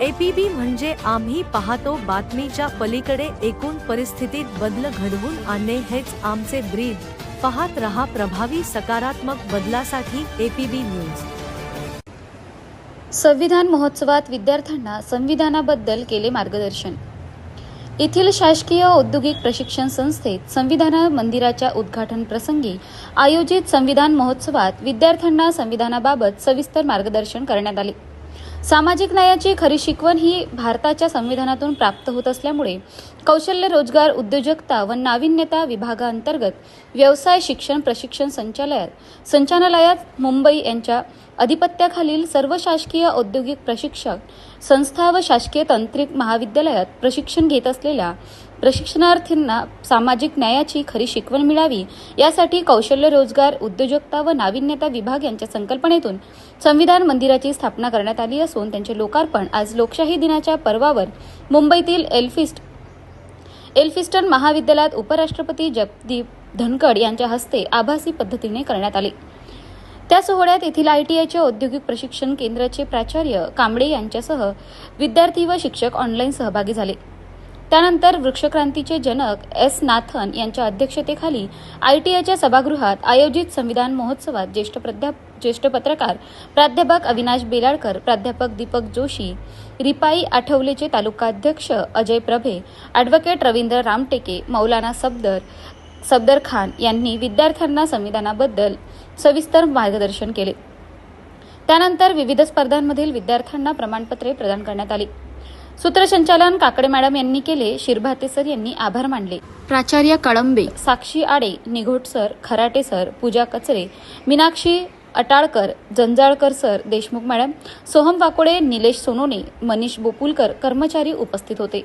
APB म्हणजे आम्ही पाहतो बातमीच्या पलीकडे एकूण परिस्थितीत बदल घडवून आणणे हेच आमचे ब्रीद. पाहत रहा प्रभावी सकारात्मक बदलासाठी एपीबी न्यूज. संविधान महोत्सवात विद्यार्थ्यांना संविधानाबद्दल केले मार्गदर्शन. येथील शासकीय औद्योगिक प्रशिक्षण संस्थेत संविधान मंदिराच्या उद्घाटन प्रसंगी आयोजित संविधान महोत्सवात विद्यार्थ्यांना संविधानाबाबत सविस्तर मार्गदर्शन करण्यात आले. सामाजिक न्यायाची खरी शिकवण ही भारताच्या संविधानातून प्राप्त होत असल्यामुळे कौशल्य रोजगार उद्योजकता व नाविन्यता विभागांतर्गत व्यवसाय शिक्षण प्रशिक्षण संचालयात संचालनालयात मुंबई यांच्या अधिपत्याखालील सर्व शासकीय औद्योगिक प्रशिक्षक संस्था व शासकीय तांत्रिक महाविद्यालयात प्रशिक्षण घेत असलेल्या प्रशिक्षणार्थींना सामाजिक न्यायाची खरी शिकवण मिळावी यासाठी कौशल्य रोजगार उद्योजकता व नाविन्यता विभाग यांच्या संकल्पनेतून संविधान मंदिराची स्थापना करण्यात आली असून त्यांचे लोकार्पण आज लोकशाही दिनाच्या पर्वावर मुंबईतील एल्फिस्ट एल्फिस्टन महाविद्यालयात उपराष्ट्रपती जगदीप धनखड यांच्या हस्ते आभासी पद्धतीने करण्यात आले. त्या सोहळ्यात येथील आयटीआयचे औद्योगिक प्रशिक्षण केंद्राचे प्राचार्य कांबळे यांच्यासह विद्यार्थी व शिक्षक ऑनलाईन सहभागी झाले. त्यानंतर वृक्षक्रांतीचे जनक एस नाथन यांच्या अध्यक्षतेखाली आयटीआयच्या सभागृहात आयोजित संविधान महोत्सवात ज्येष्ठ प्राध्या ज्येष्ठ पत्रकार प्राध्यापक अविनाश बेलाळकर प्राध्यापक दीपक जोशी रिपाई आठवलेचे तालुकाध्यक्ष अजय प्रभे ॲडव्होकेट रवींद्र रामटेके मौलाना सफदर सफदर खान यांनी विद्यार्थ्यांना संविधानाबद्दल सविस्तर मार्गदर्शन केले. त्यानंतर विविध स्पर्धांमधील विद्यार्थ्यांना प्रमाणपत्रे प्रदान करण्यात आली. सूत्रसंचालन काकडे मॅडम यांनी केले शिरभाते सर यांनी आभार मानले. प्राचार्य Kalambe. Sakshi Ade Nighot sir Kharate sir Pooja Kachare Meenakshi Atalkar Janjalkar sir Deshmukh madam Soham Wakode Nilesh Sonone Manish Bopulkar कर्मचारी उपस्थित होते.